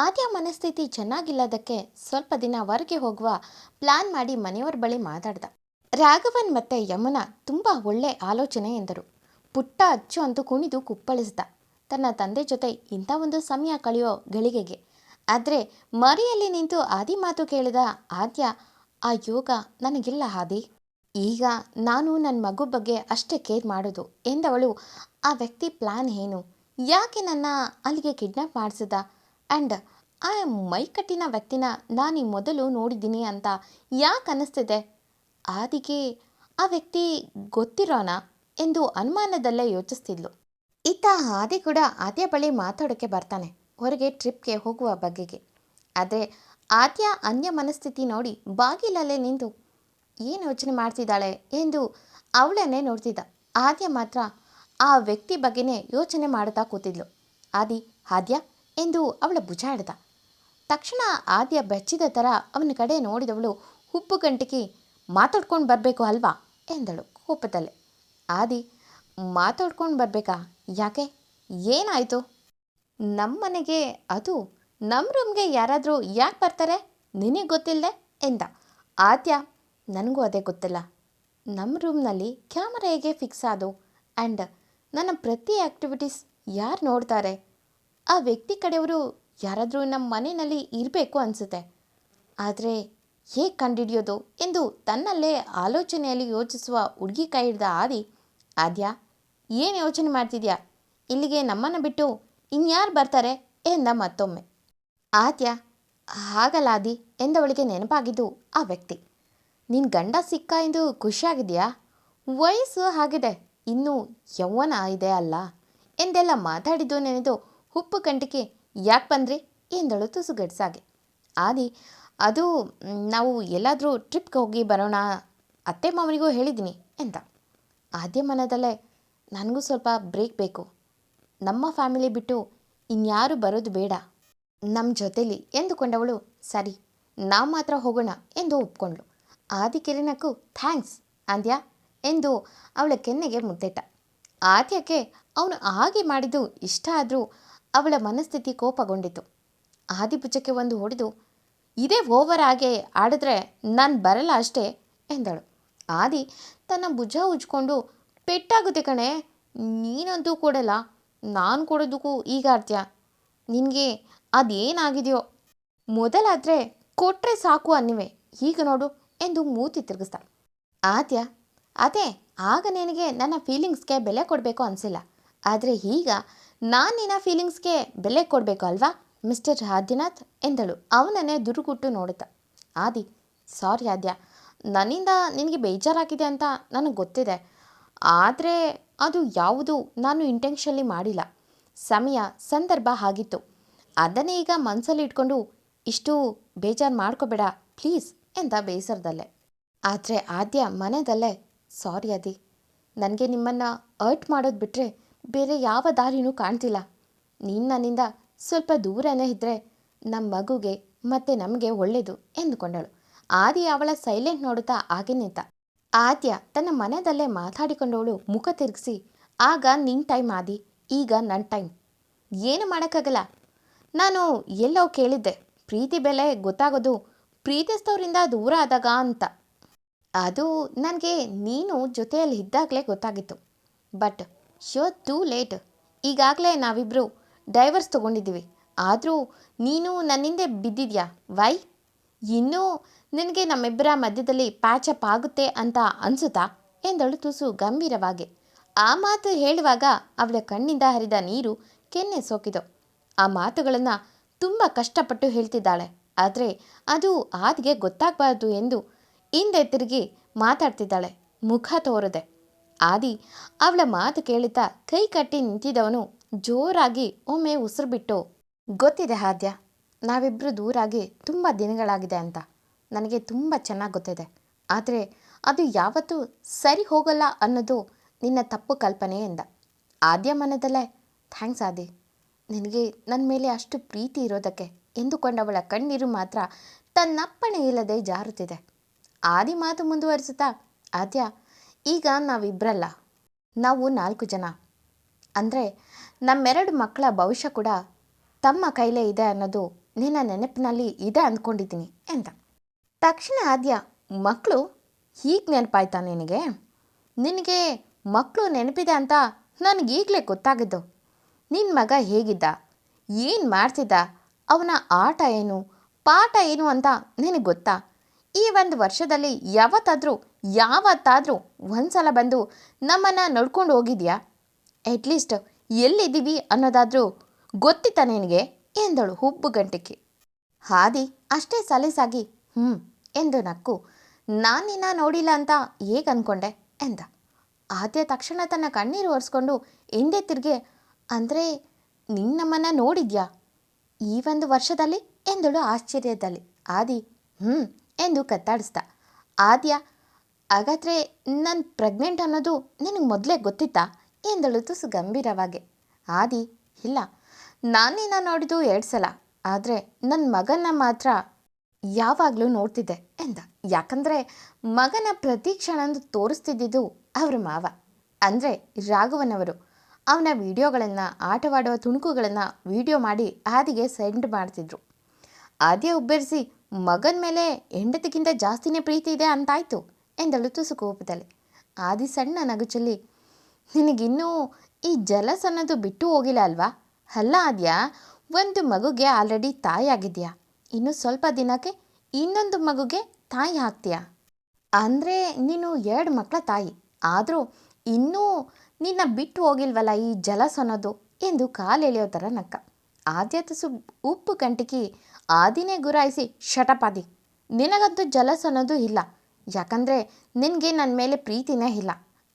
ಆದ್ಯ ಮನಸ್ಥಿತಿ ಚೆನ್ನಾಗಿಲ್ಲದಕ್ಕೆ ಸ್ವಲ್ಪ ದಿನ ಹೊರಗೆ ಹೋಗುವ ಪ್ಲಾನ್ ಮಾಡಿ ಮನೆಯವರ ಬಳಿ ಮಾತಾಡ್ದ. ರಾಘವನ್ ಮತ್ತೆ ಯಮುನಾ ತುಂಬ ಒಳ್ಳೆ ಆಲೋಚನೆ ಎಂದರು. ಪುಟ್ಟ ಅಚ್ಚು ಅಂತೂ ಕುಣಿದು ಕುಪ್ಪಳಿಸಿದ. ತನ್ನ ತಂದೆ ಜೊತೆ ಇಂಥ ಒಂದು ಸಮಯ ಕಳೆಯೋ ಗಳಿಗೆಗೆ. ಆದರೆ ಮರಿಯಲ್ಲಿ ನಿಂತು ಆದಿ ಮಾತು ಕೇಳಿದ ಆದ್ಯ, ಆ ಯೋಗ ನನಗಿಲ್ಲ ಹಾದಿ. ಈಗ ನಾನು ನನ್ನ ಮಗು ಬಗ್ಗೆ ಅಷ್ಟೇ ಕೇರ್ ಮಾಡೋದು ಎಂದವಳು, ಆ ವ್ಯಕ್ತಿ ಪ್ಲ್ಯಾನ್ ಏನು? ಯಾಕೆ ನನ್ನ ಅಲ್ಲಿಗೆ ಕಿಡ್ನಾಪ್ ಮಾಡಿಸಿದ? ಆ್ಯಂಡ್ ಆ ಮೈಕಟ್ಟಿನ ವ್ಯಕ್ತಿನ ನಾನು ಮೊದಲು ನೋಡಿದ್ದೀನಿ ಅಂತ ಯಾಕೆ ಅನ್ನಿಸ್ತಿದೆ? ಆದಿಗೆ ಆ ವ್ಯಕ್ತಿ ಗೊತ್ತಿರೋಣ ಎಂದು ಅನುಮಾನದಲ್ಲೇ ಯೋಚಿಸ್ತಿದ್ಲು. ಇತ್ತ ಆದಿ ಕೂಡ ಆದ್ಯ ಬಳಿ ಮಾತಾಡೋಕ್ಕೆ ಬರ್ತಾನೆ, ಹೊರಗೆ ಟ್ರಿಪ್ಗೆ ಹೋಗುವ ಬಗೆಗೆ. ಆದರೆ ಆದ್ಯ ಅನ್ಯ ಮನಸ್ಥಿತಿ ನೋಡಿ ಬಾಗಿಲಲ್ಲೇ ನಿಂತು ಏನು ಯೋಚನೆ ಮಾಡ್ತಿದ್ದಾಳೆ ಎಂದು ಅವಳನ್ನೇ ನೋಡ್ತಿದ್ದ. ಆದ್ಯ ಮಾತ್ರ ಆ ವ್ಯಕ್ತಿ ಬಗ್ಗೆನೇ ಯೋಚನೆ ಮಾಡ್ತಾ ಕೂತಿದ್ಲು. ಆದಿ, ಆದ್ಯ? ಎಂದು ಅವಳ ಭುಜ ಹಿಡ್ದ ತಕ್ಷಣ ಆದ್ಯ ಬೆಚ್ಚಿದ ಥರ ಅವನ ಕಡೆ ನೋಡಿದವಳು ಹುಬ್ಬು ಗಂಟಿಗೆ, ಮಾತಾಡ್ಕೊಂಡು ಬರಬೇಕು ಅಲ್ವಾ? ಎಂದಳು ಕೋಪದಲ್ಲೇ. ಆದಿ, ಮಾತಾಡ್ಕೊಂಡು ಬರಬೇಕಾ? ಯಾಕೆ? ಏನಾಯಿತು? ನಮ್ಮನೆಗೆ ಅದು ನಮ್ಮ ರೂಮ್ಗೆ ಯಾರಾದರೂ ಯಾಕೆ ಬರ್ತಾರೆ? ನಿನಗೆ ಗೊತ್ತಿಲ್ಲದೆ ಎಂದ. ಆದ್ಯ, ನನಗೂ ಅದೇ ಗೊತ್ತಿಲ್ಲ. ನಮ್ಮ ರೂಮ್ನಲ್ಲಿ ಕ್ಯಾಮರಾ ಹೇಗೆ ಫಿಕ್ಸ್ ಆದವು ಆ್ಯಂಡ್ ನನ್ನ ಪ್ರತಿ ಆ್ಯಕ್ಟಿವಿಟೀಸ್ ಯಾರು ನೋಡ್ತಾರೆ? ಆ ವ್ಯಕ್ತಿ ಕಡೆಯವರು ಯಾರಾದರೂ ನಮ್ಮ ಮನೆಯಲ್ಲಿ ಇರಬೇಕು ಅನಿಸುತ್ತೆ. ಆದರೆ ಹೇಗೆ ಕಂಡುಹಿಡಿಯೋದು ಎಂದು ತನ್ನಲ್ಲೇ ಆಲೋಚನೆಯಲ್ಲಿ ಯೋಚಿಸುವ ಹುಡುಗಿ ಕೈ ಹಿಡ್ದ ಆದಿ, ಆದ್ಯಾ, ಏನು ಯೋಚನೆ ಮಾಡ್ತಿದ್ಯಾ? ಇಲ್ಲಿಗೆ ನಮ್ಮನ್ನು ಬಿಟ್ಟು ಇನ್ಯಾರು ಬರ್ತಾರೆ? ಎಂದ ಮತ್ತೊಮ್ಮೆ. ಆದ್ಯ, ಹಾಗಲ್ಲ ಆದಿ, ಎಂದವಳಿಗೆ ನೆನಪಾಗಿದ್ದು ಆ ವ್ಯಕ್ತಿ. ನಿನ್ನ ಗಂಡ ಸಿಕ್ಕ ಎಂದು ಖುಷಿಯಾಗಿದೆಯಾ? ವಯಸ್ಸು ಆಗಿದೆ ಇನ್ನೂ ಯೌವನ ಇದೆ ಅಲ್ಲ? ಎಂದೆಲ್ಲ ಮಾತಾಡಿದ್ದು ನೆನೆದು ಉಪ್ಪು ಕಂಟಿಕೆ ಯಾಕೆ ಬಂದ್ರಿ? ಎಂದಳು ತುಸುಗಡ್ಸಾಗೆ ಆದಿ, ಅದು ನಾವು ಎಲ್ಲಾದರೂ ಟ್ರಿಪ್ಗೆ ಹೋಗಿ ಬರೋಣ, ಅತ್ತೆ ಮಾವನಿಗೂ ಹೇಳಿದ್ದೀನಿ ಎಂದ. ಆದ್ಯ ಮನದಲ್ಲೇ, ನನಗೂ ಸ್ವಲ್ಪ ಬ್ರೇಕ್ ಬೇಕು. ನಮ್ಮ ಫ್ಯಾಮಿಲಿ ಬಿಟ್ಟು ಇನ್ಯಾರು ಬರೋದು ಬೇಡ. ನಮ್ಮ ಜೊತೆಲಿ ಎಂದುಕೊಂಡವಳು, ಸರಿ, ನಾವು ಮಾತ್ರ ಹೋಗೋಣ ಎಂದು ಒಪ್ಕೊಂಡ್ಳು. ಆದಿಕಿರಣಕ್ಕೂ ಥ್ಯಾಂಕ್ಸ್ ಆದ್ಯ ಎಂದು ಅವಳ ಕೆನ್ನೆಗೆ ಮುದ್ದೆಟ್ಟ ಆದ್ಯಕ್ಕೆ ಅವನು ಹಾಗೆ ಮಾಡಿದ್ದು ಇಷ್ಟ ಆದರೂ ಅವಳ ಮನಸ್ಥಿತಿ ಕೋಪಗೊಂಡಿತು. ಆದಿಭುಜಕ್ಕೆ ಒಂದು ಹೊಡೆದು, ಇದೇ ಓವರ್ ಆಗಿ ಆಡಿದ್ರೆ ನಾನು ಬರಲ್ಲ ಅಷ್ಟೇ, ಎಂದಳು. ಆದಿ ತನ್ನ ಭುಜ ಉಜ್ಕೊಂಡು ಪೆಟ್ಟಾಗುತ್ತೆ ಕಣೆ, ನೀನಂತೂ ಕೊಡಲ್ಲ, ನಾನು ಕೊಡೋದಕ್ಕೂ ಈಗ ಅರ್ಥ ನಿನಗೆ ಅದೇನಾಗಿದೆಯೋ? ಮೊದಲಾದರೆ ಕೊಟ್ಟರೆ ಸಾಕು ಅನ್ನಿವೆ, ಈಗ ನೋಡು, ಎಂದು ಮೂತಿ ತಿರುಗಿಸ್ದ ಆದ್ಯ, ಅದೇ, ಆಗ ನಿನಗೆ ನನ್ನ ಫೀಲಿಂಗ್ಸ್ಗೆ ಬೆಲೆ ಕೊಡಬೇಕು ಅನಿಸಿಲ್ಲ. ಆದರೆ ಈಗ ನಾನು ನಿನ್ನ ಫೀಲಿಂಗ್ಸ್ಗೆ ಬೆಲೆ ಕೊಡಬೇಕು ಅಲ್ವಾ? ಮಿಸ್ಟರ್ ಆದಿನಾಥ್ ಎಂದಳು. ಅವನನ್ನೇ ದುರುಗುಟ್ಟು ನೋಡುತ್ತಾ. ಆದಿ ಸಾರಿ ಆದ್ಯ. ನನ್ನಿಂದ ನಿನಗೆ ಬೇಜಾರಾಗಿದೆ ಅಂತ ನನಗೆ ಗೊತ್ತಿದೆ. ಆದರೆ ಅದು ಯಾವುದು ನಾನು ಇಂಟೆನ್ಷನ್ಲಿ ಮಾಡಿಲ್ಲ. ಸಮಯ, ಸಂದರ್ಭ ಆಗಿತ್ತು ಅದನ್ನೇ ಈಗ ಮನಸ್ಸಲ್ಲಿ ಇಟ್ಕೊಂಡು ಇಷ್ಟು ಬೇಜಾರು ಮಾಡ್ಕೋಬೇಡ ಪ್ಲೀಸ್ ಎಂದ ಬೇಸರದಲ್ಲೇ. ಆದರೆ ಆದ್ಯ ಮನದಲ್ಲೇ ಸಾರಿ ಅದಿ ನನಗೆ ನಿಮ್ಮನ್ನು ಅರ್ಟ್ ಮಾಡೋದು ಬಿಟ್ಟರೆ ಬೇರೆ ಯಾವ ದಾರಿನೂ ಕಾಣ್ತಿಲ್ಲ. ನೀನು ನನ್ನಿಂದ ಸ್ವಲ್ಪ ದೂರನೇ ಇದ್ದರೆ ನಮ್ಮ ಮಗುಗೆ ಮತ್ತು ನಮಗೆ ಒಳ್ಳೆಯದು ಎಂದುಕೊಂಡಳು. ಆದಿ ಅವಳ ಸೈಲೆಂಟ್ ನೋಡುತ್ತಾ ಹಾಗೆ ನಿಂತ. ಆದ್ಯ ತನ್ನ ಮನದಲ್ಲೇ ಮಾತಾಡಿಕೊಂಡವಳು ಮುಖ ತಿರುಗಿಸಿ, ಆಗ ನಿನ್ನ ಟೈಮ್ ಆದಿ, ಈಗ ನನ್ನ ಟೈಮ್. ಏನು ಮಾಡೋಕ್ಕಾಗಲ್ಲ. ನಾನು ಎಲ್ಲೋ ಕೇಳಿದ್ದೆ, ಪ್ರೀತಿ ಬೆಲೆ ಗೊತ್ತಾಗೋದು ಪ್ರೀತಿಸ್ತವರಿಂದ ದೂರ ಆದಾಗ ಅಂತ. ಅದು ನನಗೆ ನೀನು ಜೊತೆಯಲ್ಲಿ ಇದ್ದಾಗಲೇ ಗೊತ್ತಾಗಿತ್ತು. ಬಟ್ ಶೋ ಟೂ ಲೇಟ್ ಈಗಾಗಲೇ ನಾವಿಬ್ಬರು ಡೈವರ್ಸ್ ತೊಗೊಂಡಿದ್ದೀವಿ. ಆದರೂ ನೀನು ನನ್ನಿಂದೆ ಬಿದ್ದಿದ್ಯಾ? ವೈ ಇನ್ನೂ ನಿನಗೆ ನಮ್ಮಿಬ್ಬರ ಮಧ್ಯದಲ್ಲಿ ಪ್ಯಾಚಪ್ ಆಗುತ್ತೆ ಅಂತ ಅನಿಸುತ್ತಾ? ಎಂದಳು ತುಸು ಗಂಭೀರವಾಗಿ. ಆ ಮಾತು ಹೇಳುವಾಗ ಅವಳ ಕಣ್ಣಿಂದ ಹರಿದ ನೀರು ಕೆನ್ನೆ ಸೋಕಿತು. ಆ ಮಾತುಗಳನ್ನು ತುಂಬ ಕಷ್ಟಪಟ್ಟು ಹೇಳ್ತಿದ್ದಾಳೆ. ಆದರೆ ಅದು ಆದಿಗೆ ಗೊತ್ತಾಗಬಾರ್ದು ಎಂದು ಹಿಂದೆ ತಿರುಗಿ ಮಾತಾಡ್ತಿದ್ದಾಳೆ. ಮುಖ ತೋರದೆ. ಆದಿ ಅವಳ ಮಾತು ಕೇಳುತ್ತಾ ಕೈ ಕಟ್ಟಿ ನಿಂತಿದ್ದವನು ಜೋರಾಗಿ ಒಮ್ಮೆ ಉಸಿರು ಬಿಟ್ಟು ಗೊತ್ತಿದೆ ಹಾದ್ಯ ನಾವಿಬ್ಬರು ದೂರಾಗಿ ತುಂಬ ದಿನಗಳಾಗಿದೆ ಅಂತ. ನನಗೆ ತುಂಬ ಚೆನ್ನಾಗಿ ಗೊತ್ತಿದೆ. ಆದರೆ ಅದು ಯಾವತ್ತೂ ಸರಿ ಹೋಗಲ್ಲ ಅನ್ನೋದು ನಿನ್ನ ತಪ್ಪು ಕಲ್ಪನೆ ಎಂದ. ಆದ್ಯ ಮನದಲ್ಲೇ, ಥ್ಯಾಂಕ್ಸ್ ಆದಿ. ನಿನಗೆ ನನ್ನ ಮೇಲೆ ಅಷ್ಟು ಪ್ರೀತಿ ಇರೋದಕ್ಕೆ ಎಂದುಕೊಂಡವಳ ಕಣ್ಣೀರು ಮಾತ್ರ ತನ್ನಪ್ಪಣೆ ಇಲ್ಲದೆ ಜಾರುತ್ತಿದೆ. ಆದಿ ಮಾತು ಮುಂದುವರಿಸುತ್ತಾ, ಆದ್ಯ ಈಗ ನಾವಿಬ್ಬರಲ್ಲ ನಾವು ನಾಲ್ಕು ಜನ. ಅಂದರೆ ನಮ್ಮೆರಡು ಮಕ್ಕಳ ಭವಿಷ್ಯ ಕೂಡ ತಮ್ಮ ಕೈಲೇ ಇದೆ ಅನ್ನೋದು ನಿನ್ನ ನೆನಪಿನಲ್ಲಿ ಇದೆ ಅಂದ್ಕೊಂಡಿದ್ದೀನಿ ಎಂತ? ತಕ್ಷಣ ಆದ್ಯ ಮಕ್ಕಳು ಹೀಗೆ ನೆನಪಾಯ್ತಾ ನಿನಗೆ? ನಿನಗೆ ಮಕ್ಕಳು ನೆನಪಿದೆ ಅಂತ ನನಗೀಗಲೇ ಗೊತ್ತಾಗಿದ್ದು. ನಿನ್ನ ಮಗ ಹೇಗಿದ್ದ? ಏನು ಮಾಡ್ತಿದ್ದ? ಅವನ ಆಟ ಏನು? ಪಾಠ ಏನು ಅಂತ ನಿನಗೆ ಗೊತ್ತಾ? ಈ ಒಂದು ವರ್ಷದಲ್ಲಿ ಯಾವತ್ತಾದರೂ ಯಾವತ್ತಾದರೂ ಒಂದ್ಸಲ ಬಂದು ನಮ್ಮನ್ನು ನೋಡ್ಕೊಂಡು ಹೋಗಿದ್ಯಾ? ಅಟ್ಲೀಸ್ಟ್ ಎಲ್ಲಿದ್ದೀವಿ ಅನ್ನೋದಾದರೂ ಗೊತ್ತಿತ್ತ ನಿನಗೆ? ಎಂದಳು ಹುಬ್ಬು ಗಂಟಿಕೆ ಹಾದಿ ಅಷ್ಟೇ ಸಲೀಸಾಗಿ ಹ್ಞೂ ಎಂದು ನಕ್ಕು. ನಾನಿನ್ನ ನಿನ್ನ ನೋಡಿಲ್ಲ ಅಂತ ಹೇಗೆ ಅಂದ್ಕೊಂಡೆ ಎಂದ. ಆದ್ಯ ತಕ್ಷಣ ತನ್ನ ಕಣ್ಣೀರು ಒರೆಸ್ಕೊಂಡು ಹಿಂದೆ ತಿರುಗಿ, ಅಂದರೆ ನಿನ್ನಮ್ಮನ್ನ ನೋಡಿದ್ಯಾ? ಈ ಒಂದು ವರ್ಷದಲ್ಲಿ? ಎಂದಳು ಆಶ್ಚರ್ಯದಲ್ಲಿ. ಆದಿ ಹ್ಞೂ ಎಂದು ಕತ್ತಾಡಿಸ್ದ. ಆದ್ಯ, ಹಾಗಾದರೆ ನಾನು ಪ್ರೆಗ್ನೆಂಟ್ ಅನ್ನೋದು ನಿನಗೆ ಮೊದಲೇ ಗೊತ್ತಿತ್ತಾ? ಎಂದಳು ತುಸು ಗಂಭೀರವಾಗಿ ಆದಿ, ಇಲ್ಲ. ನಾನೇನ ನೋಡಿದು ನೋಡಿದ್ದು ಎರಡು ಸಲ. ಆದರೆ ನನ್ನ ಮಗನ ಮಾತ್ರ ಯಾವಾಗಲೂ ನೋಡ್ತಿದ್ದೆ ಎಂದ. ಯಾಕಂದರೆ ಮಗನ ಪ್ರತಿ ಕ್ಷಣಂದು ತೋರಿಸ್ತಿದ್ದಿದ್ದು ಅವರ ಮಾವ. ಅಂದರೆ ರಾಘವನವರು. ಅವನ ವಿಡಿಯೋಗಳನ್ನು, ಆಟವಾಡುವ ತುಣುಕುಗಳನ್ನು ವಿಡಿಯೋ ಮಾಡಿ ಆದಿಗೆ ಸೆಂಡ್ ಮಾಡ್ತಿದ್ರು. ಆದ್ಯ ಉಬ್ಬರಿಸಿ ಮಗನ ಮೇಲೆ ಹೆಂಡತಿಗಿಂತ ಜಾಸ್ತಿನೇ ಪ್ರೀತಿ ಇದೆ ಅಂತಾಯ್ತು ಎಂದಳು ತುಸು ಕೋಪದಲ್ಲಿ ಆದಿ ಸಣ್ಣ ನಗುಚಲ್ಲಿ, ನಿನಗಿನ್ನೂ ಈ ಜಲಸ್ ಅನ್ನೋದು ಬಿಟ್ಟು ಹೋಗಿಲ್ಲ ಅಲ್ವಾ? ಅಲ್ಲ ಆದ್ಯಾ, ಒಂದು ಮಗುಗೆ ಆಲ್ರೆಡಿ ತಾಯಿ ಆಗಿದೆಯಾ ಇನ್ನು ಸ್ವಲ್ಪ ದಿನಕ್ಕೆ ಇನ್ನೊಂದು ಮಗುಗೆ ತಾಯಿ ಆಗ್ತೀಯಾ? ಅಂದರೆ ನೀನು ಎರಡು ಮಕ್ಕಳ ತಾಯಿ, ಆದರೂ ಇನ್ನೂ ನಿನ್ನ ಬಿಟ್ಟು ಹೋಗಿಲ್ವಲ್ಲ ಈ ಜಲಸ್ ಅನ್ನೋದು? ಎಂದು ಕಾಲೆಳೆಯೋ ಥರ ನಕ್ಕ. ಆದ್ಯ ತುಸು ಉಪ್ಪು ಕಂಟಿಕಿ ಆದಿನೇ ಗುರಾಯಿಸಿ ಶಟಪಾದಿ ನಿನಗಂತೂ ಜಲಸ್ ಅನ್ನೋದು ಇಲ್ಲ. ಯಾಕಂದರೆ ನಿನಗೆ ನನ್ನ ಮೇಲೆ ಪ್ರೀತಿನೇ ಇಲ್ಲ.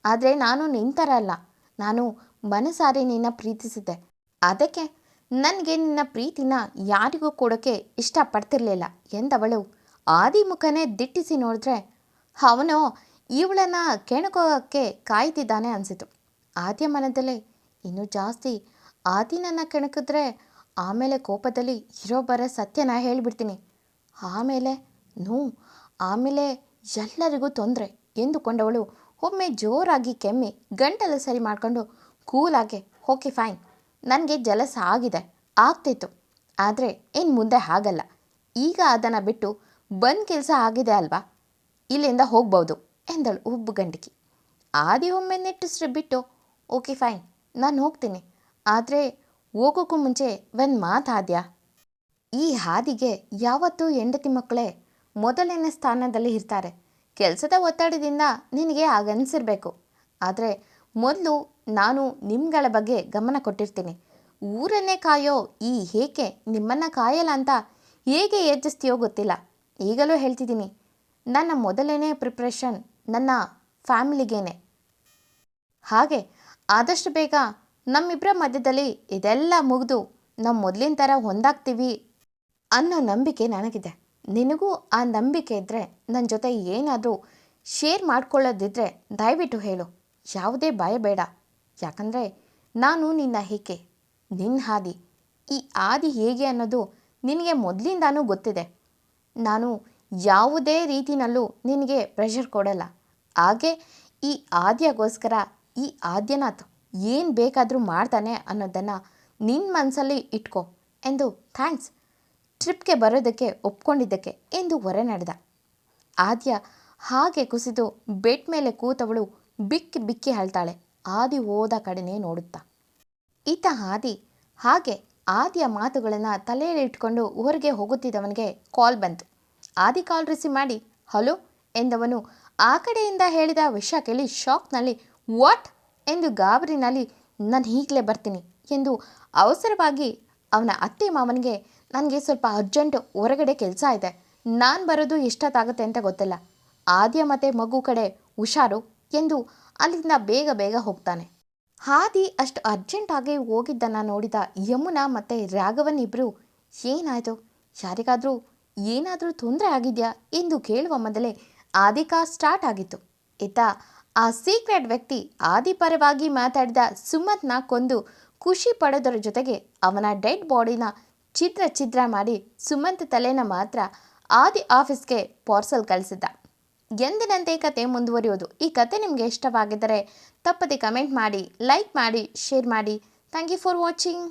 ಆದರೆ ನಾನು ಥರ ಅಲ್ಲ. ನಾನು ಮನಸಾರೆ ನಿನ್ನ ಪ್ರೀತಿಸಿದ್ದೆ. ಅದಕ್ಕೆ ನನಗೆ ನಿನ್ನ ಪ್ರೀತಿನ ಯಾರಿಗೂ ಕೊಡೋಕ್ಕೆ ಇಷ್ಟಪಡ್ತಿರ್ಲಿಲ್ಲ ಎಂದವಳು. ಆದಿ ಮುಖನೇ ದಿಟ್ಟಿಸಿ ನೋಡಿದ್ರೆ ಅವನು ಇವಳನ್ನು ಕೆಣಕೋಕ್ಕೆ ಕಾಯ್ತಿದ್ದಾನೆ ಅನಿಸಿತು. ಆದ್ಯ ಮನದಲ್ಲೇ ಇನ್ನೂ ಜಾಸ್ತಿ ಆದಿನನ್ನು ಕೆಣಕಿದ್ರೆ ಆಮೇಲೆ ಕೋಪದಲ್ಲಿ, ಇರೋ ಬರೋ ಸತ್ಯನ ಹೇಳಿಬಿಡ್ತೀನಿ. ಆಮೇಲೆ, ನೋ, ಆಮೇಲೆ ಎಲ್ಲರಿಗೂ ತೊಂದರೆ, ಎಂದುಕೊಂಡವಳು. ಒಮ್ಮೆ ಜೋರಾಗಿ ಕೆಮ್ಮಿ ಗಂಟಲು ಸರಿ ಮಾಡಿಕೊಂಡು ಕೂಲಾಗೆ ಓಕೆ ಫೈನ್ ನನಗೆ ಜಲಸ ಆಗಿದೆ, ಆಗ್ತಿತ್ತು. ಆದರೆ ಇನ್ನು ಮುಂದೆ ಆಗಲ್ಲ. ಈಗ ಅದನ್ನು ಬಿಟ್ಟು ಬಂದ್ ಕೆಲಸ ಆಗಿದೆ ಅಲ್ವಾ? ಇಲ್ಲಿಂದ ಹೋಗ್ಬೋದು, ಎಂದಳು ಉಬ್ಬು ಗಂಡಿಕಿ ಆದಿ ಒಮ್ಮೆ ನೆಟ್ಟಿಸ್ರೆ ಬಿಟ್ಟು, ಓಕೆ ಫೈನ್ ನಾನು ಹೋಗ್ತೀನಿ. ಆದರೆ ಹೋಗೋಕ್ಕೂ ಮುಂಚೆ ಒಂದು ಮಾತಾದ್ಯಾ ಈ ಹಾದಿಗೆ ಯಾವತ್ತೂ ಹೆಂಡತಿ ಮಕ್ಕಳೇ ಮೊದಲನೇ ಸ್ಥಾನದಲ್ಲಿ ಇರ್ತಾರೆ. ಕೆಲಸದ ಒತ್ತಡದಿಂದ ನಿನಗೆ ಆಗನ್ಸಿರ್ಬೇಕು ಆದರೆ ಮೊದಲು ನಾನು ನಿಮ್ಗಳ ಬಗ್ಗೆ ಗಮನ ಕೊಟ್ಟಿರ್ತೀನಿ. ಊರನ್ನೇ ಕಾಯೋ ಈ ಏಕೆ ನಿಮ್ಮನ್ನು ಕಾಯಲ್ಲ ಅಂತ ಹೇಗೆ ಎಜ್ಜಿಸ್ತೀಯೋ ಗೊತ್ತಿಲ್ಲ. ಈಗಲೂ ಹೇಳ್ತಿದ್ದೀನಿ, ನನ್ನ ಮೊದಲನೇ ಪ್ರಿಪ್ರೇಷನ್ ನನ್ನ ಫ್ಯಾಮಿಲಿಗೇನೆ ಹಾಗೆ ಆದಷ್ಟು ಬೇಗ ನಮ್ಮಿಬ್ಬರ ಮಧ್ಯದಲ್ಲಿ ಇದೆಲ್ಲ ಮುಗಿದು ನಮ್ಮ ಮೊದಲಿನ ಥರ ಒಂದಾಗ್ತೀವಿ ಅನ್ನೋ ನಂಬಿಕೆ ನನಗಿದೆ. ನಿನಗೂ ಆ ನಂಬಿಕೆ ಇದ್ದರೆ ನನ್ನ ಜೊತೆ ಏನಾದರೂ ಶೇರ್ ಮಾಡ್ಕೊಳ್ಳೋದಿದ್ರೆ ದಯವಿಟ್ಟು ಹೇಳು. ಯಾವುದೇ ಭಯ ಬೇಡ. ಯಾಕಂದರೆ ನಾನು ನಿನ್ನ ಹೇಗೆ ನಿನ್ನ ಹಾದಿ, ಈ ಹಾದಿ ಹೇಗೆ ಅನ್ನೋದು ನಿನಗೆ ಮೊದಲಿಂದಾನೂ ಗೊತ್ತಿದೆ. ನಾನು ಯಾವುದೇ ರೀತಿನಲ್ಲೂ ನಿನಗೆ ಪ್ರೆಷರ್ ಕೊಡಲ್ಲ. ಹಾಗೆ ಈ ಆದ್ಯಗೋಸ್ಕರ ಈ ಆದ್ಯನಾಥ್ ಏನು ಬೇಕಾದರೂ ಮಾಡ್ತಾನೆ ಅನ್ನೋದನ್ನು ನಿನ್ನ ಮನಸ್ಸಲ್ಲಿ ಇಟ್ಕೋ ಎಂದು ಥ್ಯಾಂಕ್ಸ್ ಟ್ರಿಪ್ಗೆ ಬರೋದಕ್ಕೆ ಒಪ್ಕೊಂಡಿದ್ದಕ್ಕೆ ಎಂದು ಹೊರೆ ನಡೆದ. ಆದ್ಯ ಹಾಗೆ ಕುಸಿದು ಬೆಡ್ ಮೇಲೆ ಕೂತವಳು ಬಿಕ್ಕಿ ಬಿಕ್ಕಿ ಹೇಳ್ತಾಳೆ ಆದಿ ಹೋದ ಕಡೆನೇ ನೋಡುತ್ತಾ. ಈತ ಆದಿ ಹಾಗೆ ಆದಿಯ ಮಾತುಗಳನ್ನು ತಲೆಯಲ್ಲಿ ಇಟ್ಕೊಂಡು ಹೊರಗೆ ಹೋಗುತ್ತಿದ್ದವನಿಗೆ ಕಾಲ್ ಬಂತು. ಆದಿ ಕಾಲ್ ರಿಸೀವ್ ಮಾಡಿ, ಹಲೋ ಎಂದವನು ಆ ಕಡೆಯಿಂದ ಹೇಳಿದ ವಿಷಯ ಕೇಳಿ ಶಾಕ್ನಲ್ಲಿ, ವಾಟ್? ಎಂದು ಗಾಬರಿನಲ್ಲಿ ನಾನು ಈಗಲೇ ಬರ್ತೀನಿ ಎಂದು ಅವಸರವಾಗಿ ಅವನ ಅತ್ತೆ ಮಾವನಿಗೆ ನನಗೆ ಸ್ವಲ್ಪ ಅರ್ಜೆಂಟ್ ಹೊರಗಡೆ ಕೆಲಸ ಇದೆ. ನಾನು ಬರೋದು ಎಷ್ಟೊತ್ತಾಗುತ್ತೆ ಅಂತ ಗೊತ್ತಿಲ್ಲ. ಆದ್ಯ ಮತ್ತೆ ಮಗು ಕಡೆ ಹುಷಾರು ಎಂದು ಅಲ್ಲಿಂದ ಬೇಗ ಬೇಗ ಹೋಗ್ತಾನೆ. ಹಾದಿ ಅಷ್ಟು ಅರ್ಜೆಂಟಾಗಿ ಹೋಗಿದ್ದನ್ನು ನೋಡಿದ ಯಮುನಾ ಮತ್ತು ರಾಘವನ್ ಇಬ್ಬರು ಏನಾಯಿತು? ಯಾರಿಗಾದರೂ ಏನಾದರೂ ತೊಂದರೆ ಆಗಿದೆಯಾ ಎಂದು ಕೇಳುವ ಮೊದಲೇ ಆದಿಕಾ ಸ್ಟಾರ್ಟ್ ಆಗಿತ್ತು. ಇತ್ತ ಆ ಸೀಕ್ರೆಟ್ ವ್ಯಕ್ತಿ ಆದಿಪರವಾಗಿ ಮಾತಾಡಿದ ಸುಮತ್ನ ಕೊಂದು ಖುಷಿ ಪಡೋದರ ಜೊತೆಗೆ ಅವನ ಡೆಡ್ ಬಾಡಿನ ಚಿತ್ರ ಚಿತ್ರ ಮಾಡಿ ಸುಮಂತ್ ತಲೆನ ಮಾತ್ರ ಆದಿ ಆಫೀಸ್ಗೆ ಪಾರ್ಸಲ್ ಕಳಿಸಿದ್ದ. ಎಂದಿನಂತೆ ಕತೆ ಮುಂದುವರಿಯೋದು. ಈ ಕತೆ ನಿಮಗೆ ಇಷ್ಟವಾಗಿದ್ದರೆ ತಪ್ಪದೆ ಕಮೆಂಟ್ ಮಾಡಿ, ಲೈಕ್ ಮಾಡಿ, ಶೇರ್ ಮಾಡಿ. Thank you for watching.